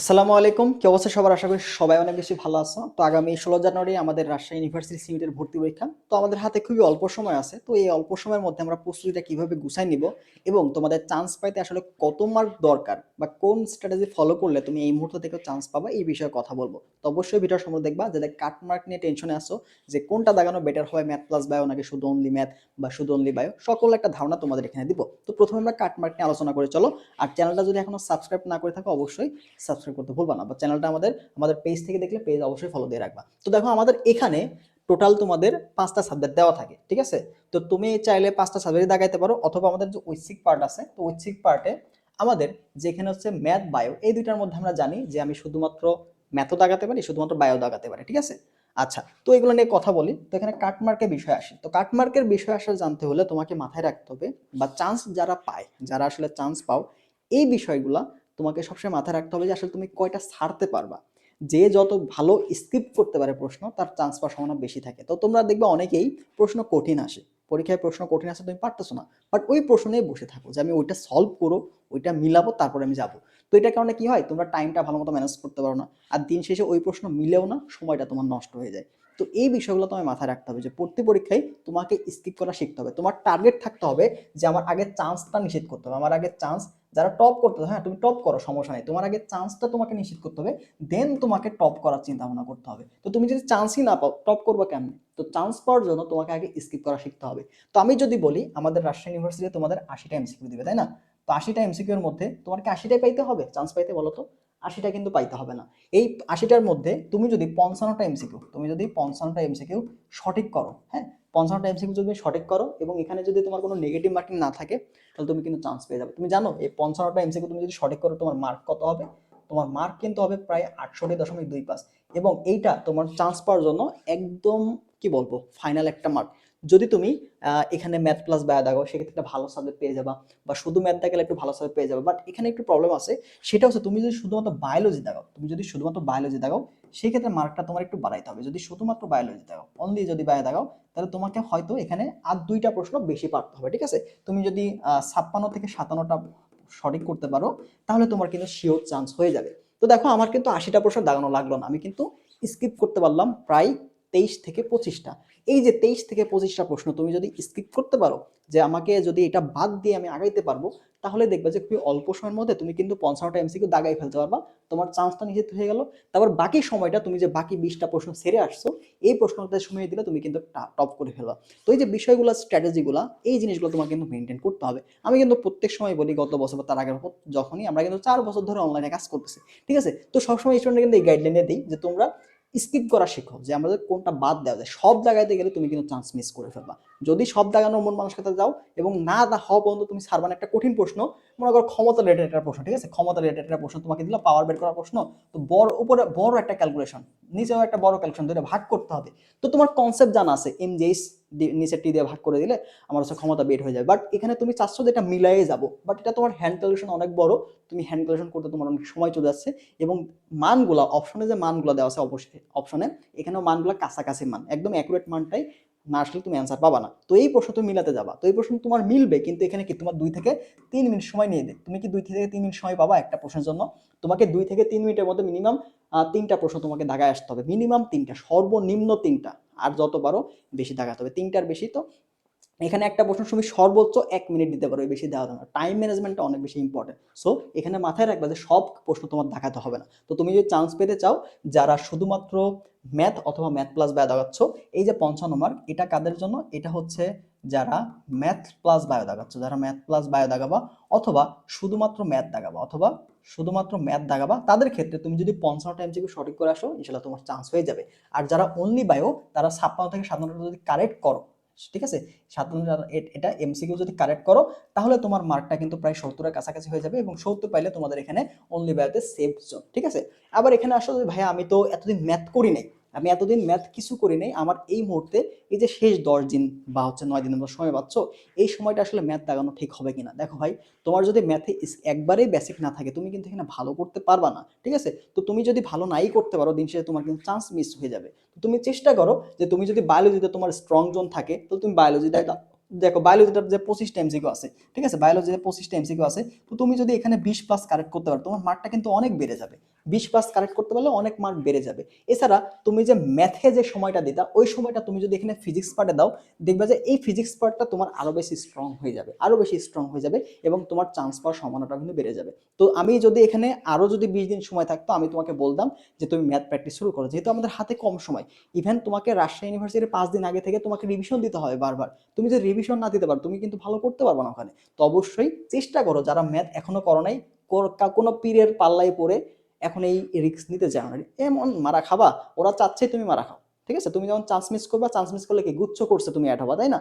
আসসালামু আলাইকুম। কি অবস্থা সবার? আশা করি সবাই অনেক বেশি ভালো আছো। তো আগামী ষোলো জানুয়ারি আমাদের রাজশাহী ইউনিভার্সিটি সিমিটের ভর্তি পরীক্ষা। তো আমাদের হাতে খুবই অল্প সময় আছে। তো এই অল্প সময়ের মধ্যে আমরা প্রস্তুতিটা কীভাবে গুছাই নিব এবং তোমাদের চান্স পাইতে আসলে কত মার্ক দরকার বা কোন স্ট্র্যাটেজি ফলো করলে তুমি এই মুহূর্ত থেকে চান্স পাবা, এই বিষয়ে কথা বলব। তো অবশ্যই ভিডিওর সময় দেখবা যাদের কাট মার্ক নিয়ে টেনশনে আসো যে কোনটা দাগানো বেটার হয় ম্যাথ প্লাস বায়ো নাকি শুধু অনলি ম্যাথ বা শুধু অনলি বায়ো সকল একটা ধারণা তোমাদের এখানে দিব। তো প্রথমে আমরা কাট মার্ক নিয়ে আলোচনা করে চলো। আর চ্যানেলটা যদি এখনও সাবস্ক্রাইব না করে থাকো, অবশ্যই সাবস্ক্রাইব করতে ভুলবা না বা চ্যানেলটা আমাদের আমাদের পেজ থেকে দেখলে পেজ অবশ্যই ফলো দিয়ে রাখবা। তো দেখো আমাদের এখানে টোটাল তোমাদের পাঁচটা সাবজেক্ট দেওয়া থাকে, ঠিক আছে? তো তুমি চাইলে পাঁচটা সাবজেক্ট দাগাইতে পারো, অথবা আমাদের যে ঐচ্ছিক পার্ট আছে, তো ঐচ্ছিক পার্টে আমাদের যেখানে হচ্ছে ম্যাথ বায়ো এই দুইটার মধ্যে আমরা জানি যে আমি শুধুমাত্র ম্যাথও দাগাতে পারি, শুধুমাত্র বায়ো দাগাতে পারি, ঠিক আছে? আচ্ছা তো এগুলো নিয়ে কথা বলি, তো এখানে কাটমার্কের বিষয় আসে। তো কাটমার্কের বিষয় আসলে জানতে হলে তোমাকে মাথায় রাখতে হবে, বা চান্স যারা পায়, যারা আসলে চান্স পাও, এই বিষয়গুলা তোমাকে সবসময় মাথায় রাখতে হবে যে আসলে তুমি কয়টা ছাড়তে পারবা। যে যত ভালো স্কিপ করতে পারে প্রশ্ন, তার চান্স পাওয়ার সম্ভাবনা বেশি থাকে। তো তোমরা দেখবে অনেকেই প্রশ্ন কঠিন আসে। পরীক্ষায় প্রশ্ন কঠিন আসে, তুমি পারতেছো না। বাট ওই প্রশ্ন নিয়ে বসে থাকো যে আমি ওইটা সলভ করো, ওইটা মিলাবো, তারপরে আমি যাব। তো এটার কারণে কি হয়? তোমরা টাইমটা ভালো মতো ম্যানেজ করতে পারো না। আর দিন শেষে ওই প্রশ্ন মিলেও না, সময়টা তোমার নষ্ট হয়ে যায়। তো এই বিষয়গুলো তোমায় মাথায় রাখতে হবে যে প্রতি পরীক্ষায় তোমাকে স্কিপ করা শিখতে হবে। তোমার টার্গেট থাকতে হবে যে আমার আগে চান্সটা নিষেধ করতে হবে। আমার আগে চান্স যারা টপ করতে হ্যাঁ তুমি টপ করো, সমস্যা নেই। তোমার আগে চান্সটা তোমাকে নিশ্চিত করতে হবে দেন তোমাকে টপ করার চিন্তা ভাবনা করতে হবে। তো তুমি যদি চান্সই না পাও টপ করবে কেমনে? তো চান্স পাওয়ার জন্য তোমাকে আগে স্কিপ করা শিখতে হবে। তো আমি যদি বলি, আমাদের রাজশাহী ইউনিভার্সিটি তোমাদের আশিটা এমসিকিউ দিবে, তাই না? তো আশিটা এমসিকিউর মধ্যে তোমার কি আশিটাই পাইতে হবে। চান্স পাইতে বলো তো, আশিটা কিন্তু পাইতে হবে না। এই আশিটার মধ্যে তুমি যদি পঞ্চান্নটা এমসিকিউ তুমি যদি পঞ্চান্নটা এমসিকিউ সঠিক করো হ্যাঁ পঞ্চান্নটা এমসিকিউ যদি তুমি সঠিক করো এবং এখানে যদি তোমার কোনো নেগেটিভ মার্কিং না থাকে, তাহলে তুমি কিন্তু চান্স পেয়ে যাবে। তুমি জানো, এই পঞ্চান্নটা এমসিকিউ তুমি যদি সঠিক করো, তোমার মার্ক কত হবে? তোমার মার্ক কিন্তু হবে প্রায় আটষট্টি দশমিক দুই পাঁচ। এবং এইটা তোমার চান্স পাওয়ার জন্য একদম, কি বলব ফাইনাল একটা মার্ক যদি তুমি এখানে ম্যাথ প্লাস বায়ো দাগো সেক্ষেত্রে একটা ভালো সাবজেক্ট পেয়ে যাবা। বা শুধু ম্যাথ দাগালে একটু ভালো সাবজেক্ট পেয়ে যাবে। বাট এখানে একটু প্রবলেম আছে, সেটা হচ্ছে তুমি যদি শুধুমাত্র বায়োলজি দেখাও তুমি যদি শুধুমাত্র বায়োলজি দেখাও সেই ক্ষেত্রে মার্কটা তোমার একটু বাড়াইতে হবে। যদি শুধুমাত্র বায়োলজি দেখাও অনলি যদি বায়ো দাগাও তাহলে তোমাকে হয়তো এখানে আর দুইটা প্রশ্ন বেশি পারতে হবে, ঠিক আছে? তুমি যদি ছাপ্পান্ন থেকে সাতান্নটা সঠিক করতে পারো, তাহলে তোমার কিন্তু শিওর চান্স হয়ে যাবে। তো দেখো, আমার কিন্তু আশিটা প্রশ্ন দাগানো লাগল না। আমি কিন্তু স্কিপ করতে পারলাম প্রায় তেইশ থেকে পঁচিশটা। এই যে তেইশ থেকে পঁচিশটা প্রশ্ন, তুমি যদি স্কিপ করতে পারো যে আমাকে যদি এটা বাদ দিয়ে আমি আগাইতে পারব, তাহলে দেখবে যে খুবই অল্প সময়ের মধ্যে তুমি কিন্তু পঞ্চান্নটা এমসিকিউ দাগাই ফেলতে পারবা। তোমার চান্সটা নিশ্চিত হয়ে গেল। তারপর বাকি সময়টা তুমি যে বাকি বিশটা প্রশ্ন সেরে আসছো, এই প্রশ্নটা সময় দিলে তুমি কিন্তু টপ করে ফেলবা। তো এই যে বিষয়গুলো স্ট্র্যাটেজিগুলো এই জিনিসগুলো তোমার কিন্তু মেনটেন করতে হবে। আমি কিন্তু প্রত্যেক সময় বলি, গত বছর বা তার আগের যখনই আমরা কিন্তু চার বছর ধরে অনলাইনে কাজ করতেছি, ঠিক আছে? তো সবসময় স্টুডেন্ট কিন্তু এই গাইডলাইনে দিই যে তোমরা স্কিপ করা শেখো যে আমাদের কোনটা বাদ দেওয়া যায়। সব জায়গাতে গেলে তুমি কিন্তু চান্স মিস করে ফেলবা। যদি সব দাগানোর মন মানুষের কাছে যাও এবং না দা হওয়া পর্যন্ত তুমি সারবান একটা কঠিন প্রশ্ন। মনে করো ক্ষমতা রিলেটেড একটা প্রশ্ন, ঠিক আছে? ক্ষমতা রিলেটেড একটা প্রশ্ন, তোমাকে দিল পাওয়ার বের করার প্রশ্ন। তো বড় উপরে, বড় একটা ক্যালকুলেশন নিচেও একটা বড় ক্যালকুলেশন ধরে ভাগ করতে হবে। তো তোমার কনসেপ্ট জানা আছে এম জেইস নিচে টি দিয়ে ভাগ করে দিলে আমার হচ্ছে ক্ষমতা বের হয়ে যাবে বাট এখানে তুমি চাচ্ছ যে এটা মিলাইয়ে যাব। বাট এটা তোমার হ্যান্ড ক্যালকুলেশন অনেক বড়। তুমি হ্যান্ড ক্যালকুলেশন করতে তোমার অনেক সময় চলে যাচ্ছে। এবং মানগুলা অপশনে যে মানগুলো দেওয়া আছে অবশ্যই অপশনে এখানেও মানগুলো কাছাকাছি মান। একদম অ্যাকুরেট মানটাই না আসলে তুমি অ্যান্সার পাবা না। তো এই প্রশ্ন তুমি মিলাতে যাবা। তো এই প্রশ্ন তোমার মিলবে, কিন্তু এখানে কি তোমার দুই থেকে তিন মিনিট সময় নিয়ে দেয় তুমি কি দুই থেকে তিন মিনিট সময় পাবা একটা প্রশ্নের জন্য? তোমাকে দুই থেকে তিন মিনিটের মধ্যে মিনিমাম তিনটা প্রশ্ন তোমাকে দাগায় আসতে হবে। মিনিমাম তিনটা, সর্বনিম্ন তিনটা। আর যত পারো বেশি দাগাতে হবে। তিনটার বেশি তো এখানে একটা প্রশ্ন তুমি সর্বোচ্চ এক মিনিট দিতে পারো, বেশি দেওয়া যাবে না। টাইম ম্যানেজমেন্টটা অনেক বেশি ইম্পর্টেন্ট সো এখানে মাথায় রাখবে যে সব প্রশ্ন তোমার দেখাতে হবে না। তো তুমি যদি চান্স পেতে চাও, যারা শুধুমাত্র ম্যাথ অথবা ম্যাথ প্লাস বায়ো দাগাচ্ছ এই যে পঞ্চান্ন মার্ক এটা কাদের জন্য? এটা হচ্ছে যারা ম্যাথ প্লাস বায়ো দাগাচ্ছ যারা ম্যাথ প্লাস বায়ো দাগাবা অথবা শুধুমাত্র ম্যাথ দাগাবা অথবা শুধুমাত্র ম্যাথ দাগাবা, তাদের ক্ষেত্রে তুমি যদি পঞ্চান্ন টাইম থেকে সঠিক করে আসো ইনশাল্লাহ তোমার চান্স হয়ে যাবে। আর যারা অনলি বায়ো তারা ছাপ্পান্ন থেকে সাতান্নটা যদি কারেক্ট করো ঠিক আছে? সাতান্ন এটা এমসিকিউ যদি কারেক্ট করো, তাহলে তোমার মার্কটা কিন্তু প্রায় সত্তরের কাছাকাছি হয়ে যাবে এবং সত্তর পাইলে তোমাদের এখানে অনলি বায়োতে সেফ জোন ঠিক আছে? আবার এখানে আসলে ভাইয়া, আমি তো এতদিন ম্যাথ করি নাই। আমি এতদিন ম্যাথ কিছু করি নাই আমার এই মুহূর্তে এই যে শেষ দশ দিন বা হচ্ছে নয় দিনের মতো সময় পাচ্ছ এই সময়টা আসলে ম্যাথ লাগানো ঠিক হবে কিনা? দেখো ভাই তোমার যদি ম্যাথে একবারেই বেসিক না থাকে তুমি কিন্তু এখানে ভালো করতে পারবা না ঠিক আছে? তো তুমি যদি ভালো নাই করতে পারো দিন শেষে তোমার কিন্তু চান্স মিস হয়ে যাবে। তো তুমি চেষ্টা করো যে তুমি যদি বায়োলজিতে তোমার স্ট্রং জোন থাকে তো তুমি বায়োলজিটাই দেখো বায়োলজিটার যে পঁচিশটা এমসিকিউ আছে ঠিক আছে? বায়োলজিতে পঁচিশটা এমসিকিউ আছে তো তুমি যদি এখানে বিশ প্লাস কারেক্ট করতে পারো তোমার মার্কটা কিন্তু অনেক বেড়ে যাবে। বিশ পাস কারেক্ট করতে পারলে অনেক মার্ক বেড়ে যাবে। এছাড়া তুমি যে ম্যাথে যে সময়টা দিতা, ওই সময়টা তুমি যদি এখানে ফিজিক্স পার্টে দাও, দেখবে যে এই ফিজিক্স পার্টটা তোমার আরও বেশি স্ট্রং হয়ে যাবে আরও বেশি স্ট্রং হয়ে যাবে এবং তোমার চান্স পাওয়ার সম্ভাবনাটা কিন্তু বেড়ে যাবে। তো আমি যদি এখানে আরও যদি বিশ দিন সময় থাকতো, আমি তোমাকে বলতাম যে তুমি ম্যাথ প্র্যাকটিস শুরু করো। যেহেতু আমাদের হাতে কম সময় ইভেন তোমাকে রাজশাহী ইউনিভার্সিটির পাঁচ দিন আগে থেকে তোমাকে রিভিশন দিতে হবে বারবার। তুমি যদি রিভিশন না দিতে পারো, তুমি কিন্তু ভালো করতে পারবে না ওখানে। তো অবশ্যই চেষ্টা করো, যারা ম্যাথ এখনও করো নাই কোনো পীরের পাল্লায় পড়ে এখন এই রিস্ক নিতে চাও না। এমন মারা খাবা, ওরা চাচ্ছে তুমি মারা খাও, ঠিক আছে? তুমি যেমন চান্স মিস করবা চান্স মিস করলে কি গুচ্ছ করছে তুমি অ্যাড হবা তাই না?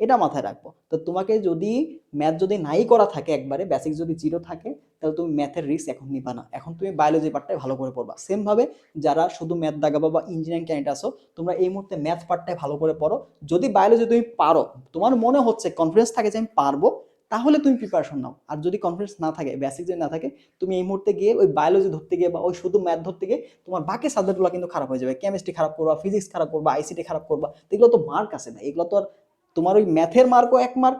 এটা মাথায় রাখব। তো তোমাকে যদি ম্যাথ যদি নাই করা থাকে একবারে বেসিক যদি জিরো থাকে, তাহলে তুমি ম্যাথের রিস্ক এখন নিবা না। এখন তুমি বায়োলজি পার্টটাই ভালো করে পড়বা। সেম ভাবে যারা শুধু ম্যাথ দাগাবা বা ইঞ্জিনিয়ারিং ক্যান্ডিডেট আসো তোমরা এই মুহূর্তে ম্যাথ পার্টটাই ভালো করে পড়ো। যদি বায়োলজি তুমি পারো, তোমার মনে হচ্ছে কনফিডেন্স থাকে যে আমি পারব তাহলে তুমি প্রিপারেশন নাও। আর যদি কনফিডেন্স না থাকে বেসিক যদি না থাকে, তুমি এই মুহূর্তে গিয়ে ওই বায়োলজি ধরতে গিয়ে বা ওই শুধু ম্যাথ ধরতে গিয়ে তোমার বাকি সাবজেক্টগুলো কিন্তু খারাপ হয়ে যাবে। কেমিস্ট্রি খারাপ করবা ফিজিক্স খারাপ করবা আইসিটি খারাপ করবা। এগুলো তো মার্ক আছে না এগুলো তো আর তোমার ওই ম্যাথের মার্কও এক mark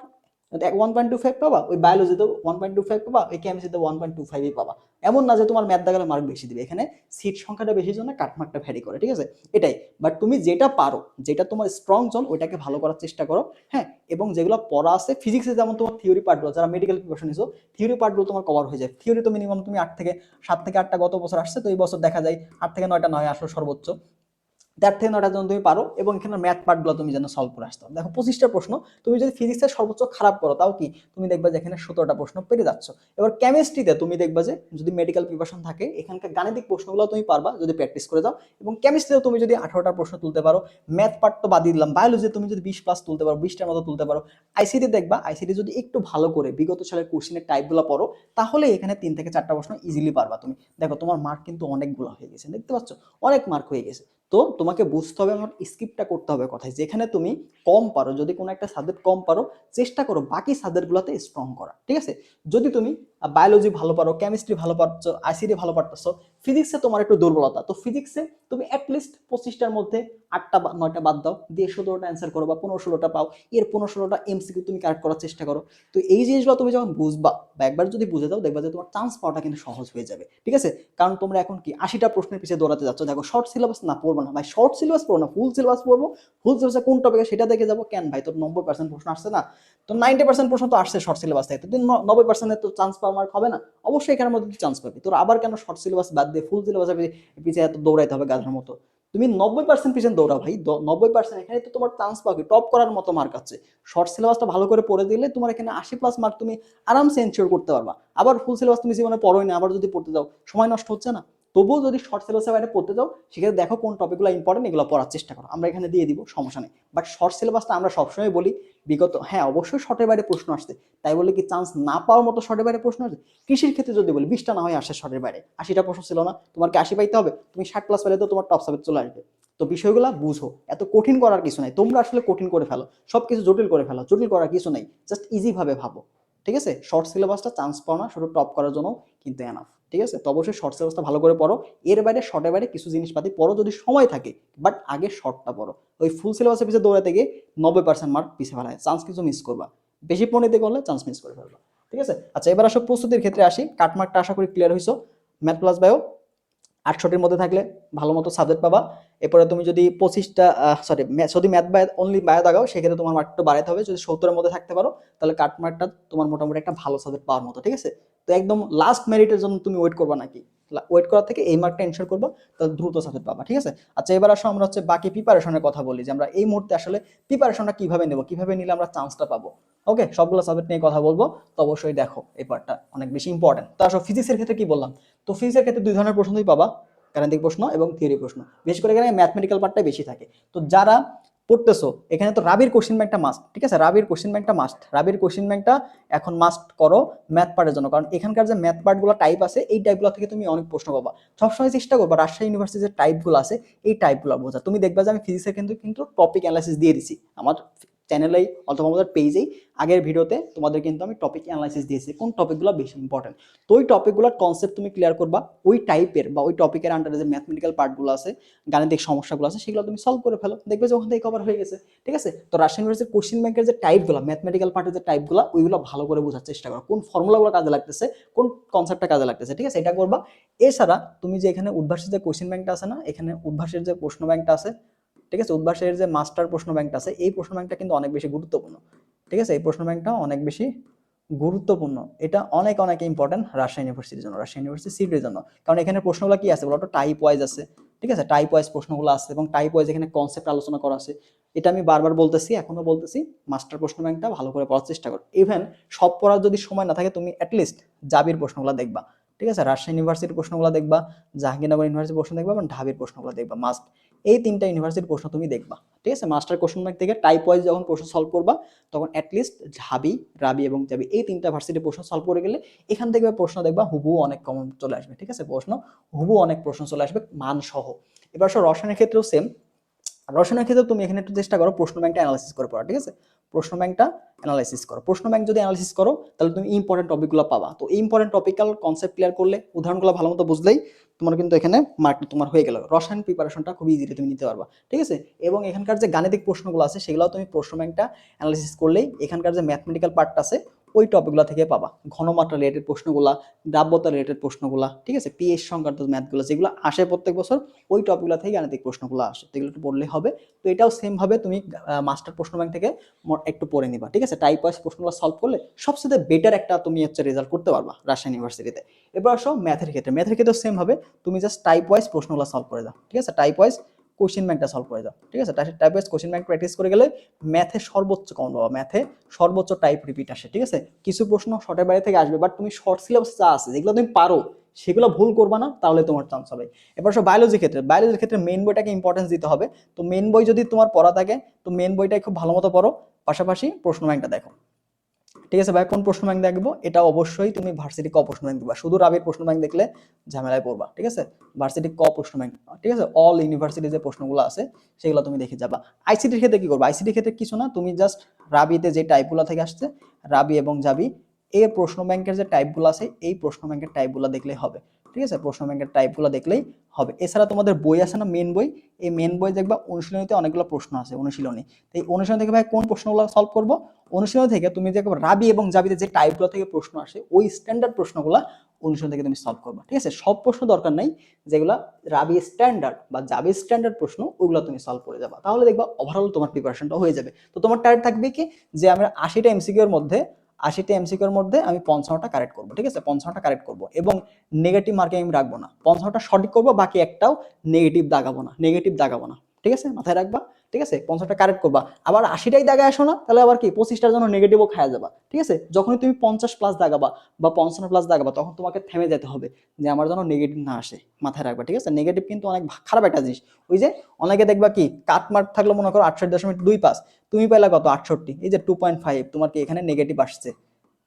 one point two five পাবা, ওই বায়োলজিতে ওয়ান পয়েন্ট টু ফাইভ পাবা, ওই কেমিস্ট্রিতে ওয়ান পয়েন্ট টু ফাইভই পাবা। এমন না যে তোমার ম্যাথ দেখালে মার্ক বেশি দিবে, এখানে সিট সংখ্যাটা বেশি জন্য কাটমার্কটা ভ্যারি করে, ঠিক আছে? এটাই। বাট তুমি যেটা পারো, যেটা তোমার স্ট্রং জোন ওইটাকে ভালো করার চেষ্টা করো হ্যাঁ? এবং যেগুলো পড়া আছে ফিজিক্সে যেমন তোমার থিওরি পার্টগুলো যারা মেডিকেল প্রিপারেশন নিছো থিওরি পার্টগুলো তোমার কভার হয়ে যায়। থিওরি তো মিনিমাম তুমি আট থেকে, সাত থেকে আটটা গত বছর আসছে, তো এই বছর দেখা যায়, আট থেকে নয়টা নয় আসলো সর্বোচ্চ। তার থেকে নটা যেন তুমি পারো এবং এখানে ম্যাথ পার্টগুলো তুমি যেন সলভ করে আসতে দেখো, পঁচিশটা প্রশ্ন, তুমি যদি ফিজিক্সের সর্বোচ্চ খারাপ করো, তাও কি? তুমি দেখবা যে এখানে সতেরোটা প্রশ্ন পেরে যাচ্ছ। এবার কেমিস্ট্রিতে তুমি দেখবা যে যদি মেডিকেল প্রিপারেশন থাকে, এখানকার গাণিতিক প্রশ্নগুলো তুমি পারবা যদি প্র্যাকটিস করে যাও। এবং কেমিস্ট্রিতে তুমি যদি আঠারোটা প্রশ্ন তুলতে পারো ম্যাথ পার্ট তো বাদ দিলাম। বায়োলজি তুমি যদি বিশ প্লাস তুলতে পারো, বিশটার মতো তুলতে পারো। আইসিটি দেখবা আইসিটি যদি একটু ভালো করে বিগত সালের কোশ্চেনের টাইপগুলো পড়ো, তাহলে এখানে তিন থেকে চারটা প্রশ্ন ইজিলি পারবা তুমি। দেখো, তোমার মার্ক কিন্তু অনেকগুলো হয়ে গেছে, দেখতে পাচ্ছ? অনেক মার্ক হয়ে গেছে। তো তোমাকে বুঝতে হবে আমার স্কিপটা করতে হবে কথায়। যেখানে তুমি কম পারো, যদি কোনো একটা সাবজেক্ট কম পারো, চেষ্টা করো বাকি সাবজেক্টগুলোতে স্ট্রং করা, ঠিক আছে? যদি তুমি বায়োলজি ভালো পারো কেমিস্ট্রি ভালো পারছ আইসিডি ভালো পারতেছো ফিজিক্সে তোমার একটু দুর্বলতা। তো ফিজিক্সে তুমি অ্যাটলিস্ট পঁচিশটার মধ্যে আটটা বা নয়টা বাদ দাও, দিয়ে ষোলোটা অ্যান্সার করো বা পনেরো ষোলোটা পাও, এর পনেরো ষোলোটা এমসিকিউ তুমি কারেক্ট করার চেষ্টা করো। তো এই জিনিসগুলো তুমি যখন বুঝবা বা একবার যদি বুঝে দাও, দেখবা যে তোমার চান্স পাওয়াটা কিন্তু সহজ হয়ে যাবে। ঠিক আছে? কারণ তোমরা এখন কি আশিটা প্রশ্নের পিছিয়ে দৌড়াতে যাচ্ছ। দেখো শর্ট সিলেবাস না পড়ব না। ভাই শর্ট সিলেবাস পড়ব না ফুল সিলেবাস পড়ব। ফুল সিলেবাসে কোন টপিকে সেটা দেখে যাব। কেন ভাই, তোর নব্বই পার্সেন্ট প্রশ্ন আসছে না? তো নাইনটি পার্সেন্ট প্রশ্ন তো আসছে শর্ট সিলেবাস থেকে। তো নব্বই পার্সেন্টের তো চান্স মার্ক হবে না, অবশ্যই এখানের মধ্যে চান্স পাবি। তোর আবার কেন শর্ট সিলেবাস বাদ দিয়ে ফুল সিলেবাস পিছিয়ে এত দৌড়াইতে হবে গাধার মতো? তুমি নব্বই পার্সেন্ট পিছনে দৌড়াও ভাই নব্বই পার্সেন্ট এখানে তো তোমার চান্স পাবে টপ করার মতো মার্ক আছে। শর্ট সিলেবাসটা ভালো করে পড়ে দিলে তোমার এখানে আশি প্লাস মার্ক তুমি আরামসে এনশিওর করতে পারবা। আবার ফুল সিলেবাস তুমি জীবনে পড়োই না, আবার যদি পড়তে যাও, সময় নষ্ট হচ্ছে না? তবুও যদি শর্ট সিলেবাসের বাইরে পড়তে যাও, সেক্ষেত্রে দেখো কোন টপিকগুলো ইম্পর্টেন্ট এগুলো পড়ার চেষ্টা করো। আমরা এখানে দিয়ে দিব, সমস্যা নেই। বাট শর্ট সিলেবাসটা আমরা সবসময় বলি, বিগত হ্যাঁ অবশ্যই শর্টের বাইরে প্রশ্ন আসছে। তাই বলে কি চান্স না পাওয়ার মতো শর্টের বাইরে প্রশ্ন আসছে কৃষির ক্ষেত্রে যদি বলি বিশটা না হয় আসে শর্টের বাইরে। আশিটা প্রশ্ন ছিল না, তোমার আশি পাইতে হবে? তুমি ষাট প্লাস পেলে তো তোমার টপ সাবজেক্ট চলে আসবে। তো বিষয়গুলো বুঝো। এত কঠিন করার কিছু নাই। তোমরা আসলে কঠিন করে ফেলো। সব কিছু জটিল করে ফেলো। জটিল করার কিছু নাই। জাস্ট ইজিভাবে ভাবো ঠিক আছে? শর্ট সিলেবাসটা চান্স পাও না, শুধু টপ করার জন্য কিন্তু এনাফ ঠিক আছে? তো অবশ্যই শর্ট অবস্থা ভালো করে পড়ো। এর বাইরে শর্টের বাইরে কিছু জিনিসপাতি পড়ো যদি সময় থাকে বাট আগে শর্টটা পড়ো। ওই ফুল সিলেবাসের পিছিয়ে দৌড়াতে গিয়ে নব্বই পার্সেন্ট মার্ক পিছিয়ে ফেলা চান্স কিছু মিস করবা। বেশি পণ্ডিতে করলে চান্স মিস করে ফেলবা। ঠিক আছে? আচ্ছা এবার আসো প্রস্তুতির ক্ষেত্রে আসি। কাটমার্কটা আশা করি ক্লিয়ার হয়েছো ম্যাথ প্লাস বায়ো আটষট্টির মধ্যে থাকলে ভালো মতো সাবজেক্ট পাবা। এরপরে তুমি যদি পঁচিশটা সরি যদি ম্যাথ বায় অনলি বায়ো দাগাও সেক্ষেত্রে তোমার মার্কটা বাড়াতে হবে। যদি সত্তরের মধ্যে থাকতে পারো, তাহলে কাটমার্কটা তোমার মোটামুটি একটা ভালো সাবজেক্ট পাওয়ার মতো, ঠিক আছে? তো একদম লাস্ট মেরিটের জন্য তুমি ওয়েট করবা নাকি? ওয়েট করার থেকে এই মার্কটা এনশোর করবা, তাহলে দ্রুত সাবজেক্ট পাবা, ঠিক আছে? আচ্ছা এবার আসো আমরা হচ্ছে বাকি প্রিপারেশনের কথা বলি, যে আমরা এই মুহূর্তে আসলে প্রিপারেশনটা কীভাবে নেব? কীভাবে নিলে আমরা চান্সটা পাবো? ওকে সবগুলো সাবজেক্ট নিয়ে কথা বলব। তো অবশ্যই দেখো, এই পার্টটা অনেক বেশি ইম্পর্টেন্ট তো আসো ফিজিক্সের ক্ষেত্রে কি বললাম? তো ফিজিক্সের ক্ষেত্রে দুই ধরনের প্রশ্নই পাবা। গাণিতিক প্রশ্ন এবং থিওরি প্রশ্ন। বিশেষ করে এখানে ম্যাথমেটিক্যাল পার্টটাই বেশি থাকে। তো যারা পড়তেছো, এখানে তো রাবির কোশ্চেন ব্যাংকটা মাস্ট ঠিক আছে? রাবির কোশ্চেন ব্যাংকটা মাস্ট রাবির কোশ্চেন ব্যাংকটা এখন মাস্ট করো ম্যাথ পার্টের জন্য। কারণ এখানকার যে ম্যাথ পার্টগুলো টাইপ আছে, এই টাইপগুলো থেকে তুমি অনেক প্রশ্ন পাবা। সবসময় চেষ্টা করবা, রাজশাহী ইউনিভার্সিটির যে টাইপগুলো আছে, এই টাইপগুলো বোঝা তুমি দেখবা যে আমি ফিজিক্সের কিন্তু কিন্তু টপিক অ্যানালাইসিস দিয়ে দিছি। আমার চ্যানেলেই অথবা আমাদের পেজেই আগের ভিডিওতে তোমাদের কিন্তু আমি টপিক অ্যানালাইসিস দিয়েছি। কোন টপিকগুলো বেশি ইম্পর্টেন্ট তো ওই টপিকগুলোর কনসেপ্ট তুমি ক্লিয়ার করবা, ওই টাইপের বা ওই টপিকের আন্ডারে যে ম্যাথমেটিক্যাল পার্টগুলো আছে, গাণিতিক সমস্যাগুলো আছে, সেগুলো তুমি সলভ করে ফেলো। দেখবে যে ওখান থেকে কভার হয়ে গেছে, ঠিক আছে? তো রাশিয়ান ইউনিভার্সিটির কোশ্চিন ব্যাংকের যে টাইপগুলো ম্যাথমেটিক্যাল পার্টের যে টাইপগুলো ওইগুলো ভালো করে বোঝার চেষ্টা করো। কোন ফর্মুলাগুলো কাজে লাগতেছে, কোন কনসেপ্টটা কাজে লাগতেছে, ঠিক আছে? এটা করবা। এছাড়া তুমি যে এখানে উদ্ভাসের যে কোশ্চিন ব্যাংকটা আছে না, এখানে উদ্ভাসের যে প্রশ্ন ব্যাংকটা আছে ঠিক আছে? উদ্ভাসের যে মাস্টার প্রশ্ন ব্যাংকটা আছে, এই প্রশ্ন ব্যাংকটা কিন্তু অনেক বেশি গুরুত্বপূর্ণ। ঠিক আছে? এই প্রশ্ন ব্যাংকটা অনেক বেশি গুরুত্বপূর্ণ। এটা অনেক অনেক ইম্পর্টেন্ট রাজশাহী ইউনিভার্সিটির জন্য, রাজশাহী ইউনিভার্সিটি সিটের জন্য। কারণ এখানে প্রশ্নগুলো কি আছে? বলো টাইপ ওয়াইজ আছে। ঠিক আছে? টাইপ ওয়াইজ প্রশ্নগুলো আছে এবং টাইপ ওয়াইজ এখানে কনসেপ্ট আলোচনা করা আছে। এটা আমি বারবার বলতেছি, এখনও বলতেছি মাস্টার প্রশ্ন ব্যাংকটা ভালো করে পড়ার চেষ্টা করো। ইভেন সব পড়ার যদি সময় না থাকে, তুমি অ্যাটলিস্ট জাবির প্রশ্নগুলো দেখবা। ঠিক আছে? রাজশাহী ইউনিভার্সিটির প্রশ্নগুলো দেখবা, জাহাঙ্গীরনগর ইউনিভার্সিটির প্রশ্ন দেখবা এবং ঢাবির প্রশ্নগুলো দেখবা। মাস্ট এই তিনটা ইউনিভার্সিটির প্রশ্ন তুমি দেখবা। ঠিক আছে? মাস্টার কোশ্চেন ব্যাংক থেকে টাইপ ওয়াইজ যখন প্রশ্ন সলভ করবা, তখন অ্যাটলিস্ট ঢাবি, রাবি এবং জাবি এই তিনটা ভার্সিটির প্রশ্ন সলভ করে গেলে এখান থেকে প্রশ্ন দেখবা হুবু অনেক কমন চলে আসবে। ঠিক আছে? প্রশ্ন হুবু অনেক প্রশ্ন চলে আসবে মান সহ এবার সব রসায়নের ক্ষেত্রেও সেম রসায়নের ক্ষেত্রে তুমি এখানে একটু চেষ্টা করো প্রশ্ন ব্যাংকটা অ্যানালাইসিস করে পড়া ঠিক আছে? প্রশ্ন ব্যাংকটা অ্যানালাইসিস করো। প্রশ্ন ব্যাংক যদি অ্যানালাইসিস করো, তাহলে তুমি ইম্পর্টেন্ট টপিকগুলো পাবা। তো ইম্পর্টেন্ট টপিক্যাল কনসেপ্ট ক্লিয়ার করলে, উদাহরণগুলো ভালো মতো বুঝলেই তোমার কিন্তু এখানে মার্ক তোমার হয়ে গেল। রসায়ন প্রিপারেশনটা খুব ইজিলি তুমি নিতে পারবা। ঠিক আছে? এবং এখানকার যে গাণিতিক প্রশ্নগুলো আছে সেগুলো তুমি প্রশ্ন ব্যাংকটা অ্যানালাইসিস করলেই এখানকার যে ম্যাথমেটিক্যাল পার্টটা আছে ওই টপিকগুলো থেকে পাবা। ঘনমাত্রা রিলেটেড প্রশ্নগুলা দ্রাব্যতা রিলেটেড প্রশ্নগুলা, ঠিক আছে? পিএস সংক্রান্ত ম্যাথগুলো যেগুলো আসে প্রত্যেক বছর, ওই টপিকগুলো থেকে গাণিতিক প্রশ্নগুলো আসে। এগুলো একটু পড়লে হবে। তো এটাও সেম ভাবে তুমি মাস্টার প্রশ্ন ব্যাংক থেকে একটু পড়ে নিবা, ঠিক আছে? টাইপ ওয়াইজ প্রশ্নগুলো সলভ করলে সবচেয়ে বেটার একটা তুমি হচ্ছে রেজাল্ট করতে পারবা রাজশাহী ইউনিভার্সিটিতে এবার আসো ম্যাথের ক্ষেত্রে। ম্যাথের ক্ষেত্রে সেম হবে তুমি জাস্ট টাইপ ওয়াইজ প্রশ্নগুলো সলভ করে দাও, ঠিক আছে? টাইপ ওয়াইজ কোশ্চেন ব্যাংকটা সলভ করে দাও, ঠিক আছে? Type wise question bank practice করে গেলে ম্যাথে সর্বোচ্চ কমন পাবা ম্যাথে সর্বোচ্চ টাইপ রিপিট আসে, ঠিক আছে? কিছু প্রশ্ন শর্টের বাইরে থেকে আসবে বাট তুমি শর্ট সিলেবাস যা আছে, যেগুলো তুমি পারো, সেগুলো ভুল করবা না, তাহলে তোমার চান্স হবে। এবার সব বায়োলজির ক্ষেত্রে বায়োলজির ক্ষেত্রে মেন বইটাকে ইম্পর্টেন্স দিতে হবে। তো মেন বই যদি তোমার পড়া থাকে, তো মেন বইটাই খুব ভালো মতো পড়ো। পাশাপাশি প্রশ্ন ব্যাংকটা দেখো। ঠিক আছে ভাই, কোন প্রশ্ন ব্যাংক দেখব এটা অবশ্যই তুমি ভার্সিটি ক প্রশ্ন ব্যাংক দিবা। শুধু রাবির প্রশ্ন ব্যাংক দেখলে ঝামেলায় পড়বা, ঠিক আছে? ভার্সিটি ক প্রশ্ন ব্যাংক ঠিক আছে? অল ইউনিভার্সিটি যে প্রশ্নগুলো আছে, সেগুলো তুমি দেখে যাবা। আইসিটির ক্ষেত্রে কি করবা? আইসিটির ক্ষেত্রে কিছু না, তুমি জাস্ট রাবিতে যে টাইপগুলো থেকে আসছে, রাবি এবং জাবি এই প্রশ্ন ব্যাংকের যে টাইপগুলো আছে, এই প্রশ্ন ব্যাংকের টাইপগুলো দেখলে হবে। ঠিক আছে? প্রশ্ন ব্যাংকের টাইপগুলো দেখলেই হবে। এছাড়া তোমাদের বই আছে না মেন বই? এই মেন বই দেখবা অনুশীলনীতে অনেকগুলো প্রশ্ন আছে অনুশীলনী। এই অনুশীলনী থেকে ভাই কোন প্রশ্নগুলো সলভ করব? অনুশীলনী থেকে তুমি যে রাবি এবং জাবিতে যে টাইপগুলো থেকে প্রশ্ন আসে, ওই স্ট্যান্ডার্ড প্রশ্নগুলো অনুশীলন থেকে তুমি সলভ করবা। ঠিক আছে? সব প্রশ্ন দরকার নাই, যেগুলো রাবি স্ট্যান্ডার্ড বা জাবি স্ট্যান্ডার্ড প্রশ্ন, ওগুলো তুমি সলভ করে যাবা। তাহলে দেখবা ওভারঅল তোমার প্রিপারেশনটা হয়ে যাবে। তো তোমার টার্গেট থাকবে কি? যে আমরা আশিটা এমসিকিউ এর মধ্যে আশিটা এমসিকিউর মধ্যে আমি পঞ্চান্নটা কারেক্ট করব, ঠিক আছে? পঞ্চান্নটা কারেক্ট করব এবং নেগেটিভ মার্কিং আমি রাখব না। পঞ্চান্নটা সঠিক করব, বাকি একটাও নেগেটিভ দাগাবো না নেগেটিভ দাগাবো না। ঠিক আছে? মাথায় রাখবা, ঠিক আছে? পঞ্চাশটা কারেক্ট করবা। আবার আশিটাই দাগায় আসো না, তাহলে আবার কি? পঁচিশটার জন্য নেগেটিভও খাওয়া যাবা, ঠিক আছে? যখনই তুমি পঞ্চাশ প্লাস দাগাবা বা পঞ্চান্ন প্লাস দাগাবা, তখন তোমাকে থেমে যেতে হবে যে আমার যেন নেগেটিভ না আসে। মাথায় রাখবা, ঠিক আছে? নেগেটিভ কিন্তু অনেক খারাপ একটা জিনিস। ওই যে অনেকে দেখবা কি? কাট মার্ক থাকল মনে করো আটষট্টি দশমিক দুই পাস তুমি পাইলা কত? আটষট্টি। এই যে টু পয়েন্ট ফাইভ তোমার কি এখানে নেগেটিভ আসছে?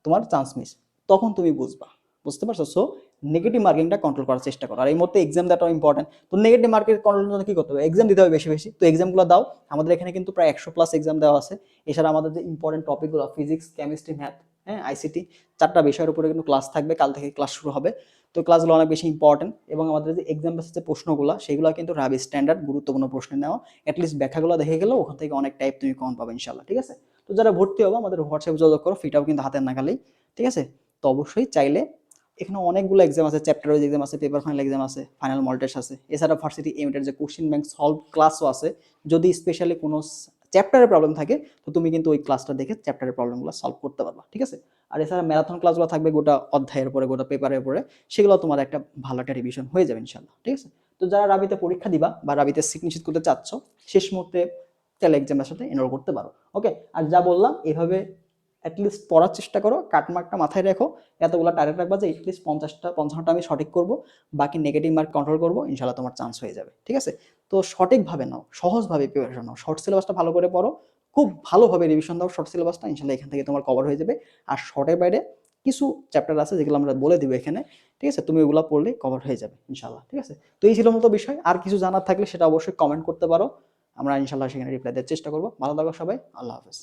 তোমার চান্স মিস তখন তুমি বুঝবা, বুঝতে পারছ? সো নেগেটিভ মার্কিংটা কন্ট্রোল করার চেষ্টা করো। আর এই মুহূর্তে এক্সাম দেওয়াটা ইম্পর্টেন্ট তো নেগেটিভ মার্কেট কন্ট্রোল জন্য কি করতে হবে? এক্সাম দিতে হবে বেশি বেশি। তো এক্সামগুলো দাও। আমাদের এখানে কিন্তু প্রায় একশো প্লাস এক্সাম দেওয়া আছে। এছাড়া আমাদের যে ইম্পর্টেন্ট টপিকগুলো ফিজিক্স কেমিস্ট্রি ম্যাথ হ্যাঁ আইসিটি চারটা বিষয়ের উপরে কিন্তু ক্লাস থাকবে। কাল থেকে ক্লাস শুরু হবে। তো ক্লাসগুলো অনেক বেশি ইম্পর্টেন্ট এবং আমাদের যে এক্সাম বেসের যে প্রশ্নগুলো, সেগুলো কিন্তু রাবি স্ট্যান্ডার্ড গুরুত্বপূর্ণ প্রশ্ন নেওয়া। অ্যাটলিস্ট ব্যাখ্যাগুলো দেখে গেলেও ওখান থেকে অনেক টাইপ তুমি কমন পাবে ইনশাল্লাহ ঠিক আছে? তো যারা ভর্তি হবে, আমাদের হোয়াটসঅ্যাপ যোগাযোগ করো। ফিটাও কিন্তু হাতের নাগালেই, ঠিক আছে? তো অবশ্যই চাইলে এখানে অনেকগুলো এক্সাম আছে চ্যাপ্টার ওয়াইজ এক্সাম আছে পেপার ফাইনাল এক্সাম আছে ফাইনাল মল টেস্ট আছে। এছাড়া ভার্সিটি এমিটের যে কোশ্চিন ব্যাংক সলভ ক্লাসও আছে, যদি স্পেশালি কোনো চ্যাপ্টারের প্রবলেম থাকে, তো তুমি কিন্তু ওই ক্লাসটা দেখে চ্যাপ্টারের প্রবলেমগুলো সলভ করতে পারবা, ঠিক আছে? আর এছাড়া ম্যারাথন ক্লাসগুলো থাকবে গোটা অধ্যায়ের পরে, গোটা পেপারের উপরে সেগুলো তোমার একটা ভালো একটা রিভিশন হয়ে যাবে ইনশাল্লাহ ঠিক আছে? তো যারা রাবিতে পরীক্ষা দিবা বা রাবিতে সিট নিশ্চিত করতে চাচ্ছ, শেষ মুহূর্তে তাহলে এক্সামের সাথে এনরোল করতে পারো ওকে আর যা বললাম, এভাবে অ্যাটলিস্ট পড়ার চেষ্টা করো কাটমার্কটা মাথায় রেখো, এতগুলো টার্গেট রাখবা যে এটলিস্ট পঞ্চাশটা, পঞ্চান্নটা আমি সঠিক করব, বাকি নেগেটিভ মার্ক কন্ট্রোল করব ইনশাল্লাহ তোমার চান্স হয়ে যাবে, ঠিক আছে? তো সঠিকভাবে নাও, সহজভাবে প্রিপারেশন নাও শর্ট সিলেবাসটা ভালো করে পড়ো, খুব ভালোভাবে রিভিশন দাও শর্ট সিলেবাসটা ইনশাল্লাহ এখান থেকে তোমার কভার হয়ে যাবে, আর শর্টের বাইরে কিছু চ্যাপ্টার আছে যেগুলো আমরা বলে দিব এখানে, ঠিক আছে? তুমি ওগুলো পড়লে কভার হয়ে যাবে ইনশাল্লাহ ঠিক আছে? তো এই ছিল মতো বিষয়, আর কিছু জানার থাকলে সেটা অবশ্যই কমেন্ট করতে পারো, আমরা ইনশাল্লাহ সেখানে রিপ্লাই দেওয়ার চেষ্টা করব, ভালো থাকো সবাই, আল্লাহ হাফেজ।